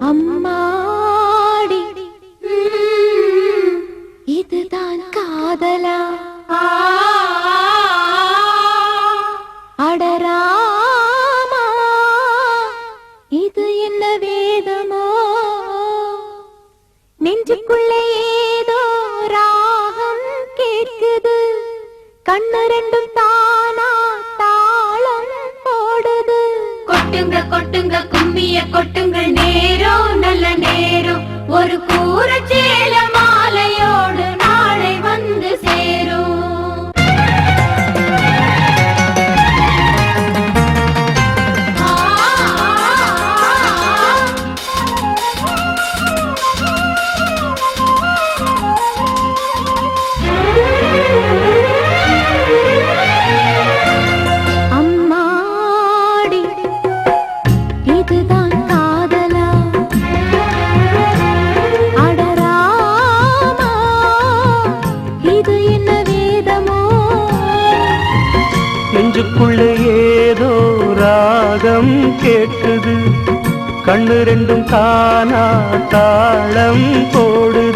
அம்மாடி. இதுதான் காதலா. அடராமா. இது என்ன வேதமோ? நெஞ்சுக்குள்ளே ஏதோ ராகம் கேட்குது. கண்ணு ரெண்டும் தானா தாளம் போடுது. கொட்டுங்க கொட்டுங்க கும்மிய கொட்டுங்க. நெஞ்சுக்குள்ள ஏதோ ராகம் கேட்குது. கண்ணு ரெண்டும் தானா தாளம் போடு.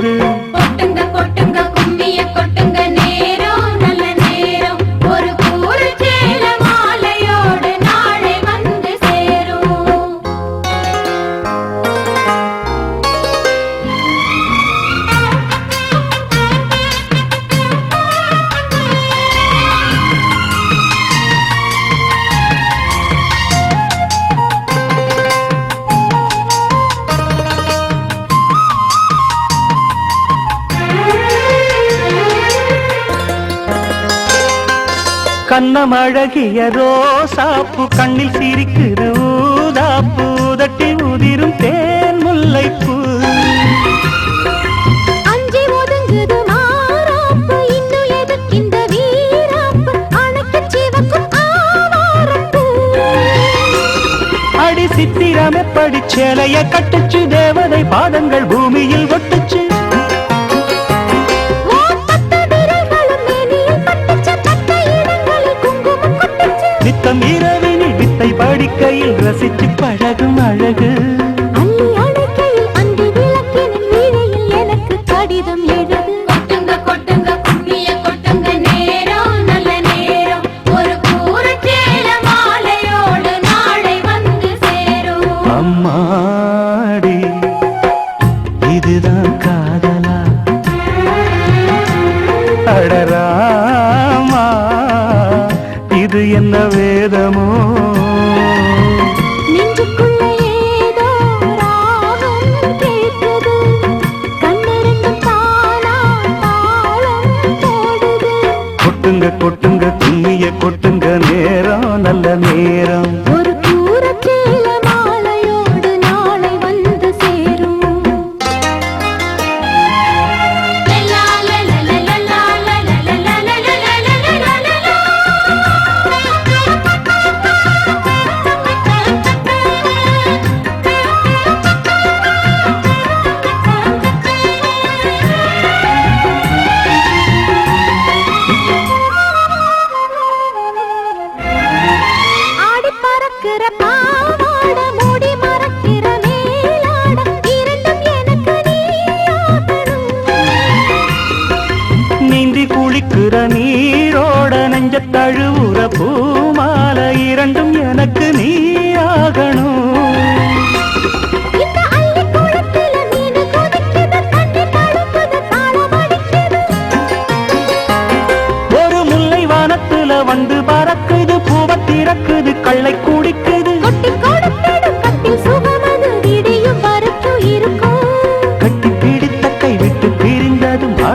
கண்ணம் அழகிய ரோசாப்பு கண்ணில் சிரிக்கிற ஊதாப்பு உதட்டி உதிரும் தேன் முல்லைப்பூ. சித்திரம் எப்படி கட்டுச்சு தேவதை பாதங்கள் பூமியில் அணைக்கையில் ரசித்து பழகும் அழகு. அம்மாடி இதுதான் காதலா? அட கொட்டுங்க கொட்டுங்க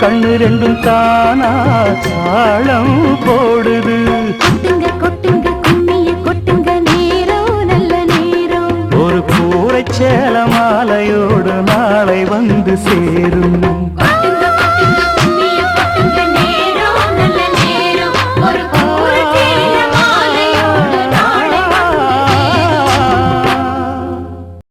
கண்ணு ரெண்டும் தானா தாளம் போடுது. கொட்டுங்க கொட்டுங்க கும்மிய கொட்டுங்க நேரம் நல்ல நேரம் ஒரு கூரை சேல மாலையோடு நாளை வந்து சேரும்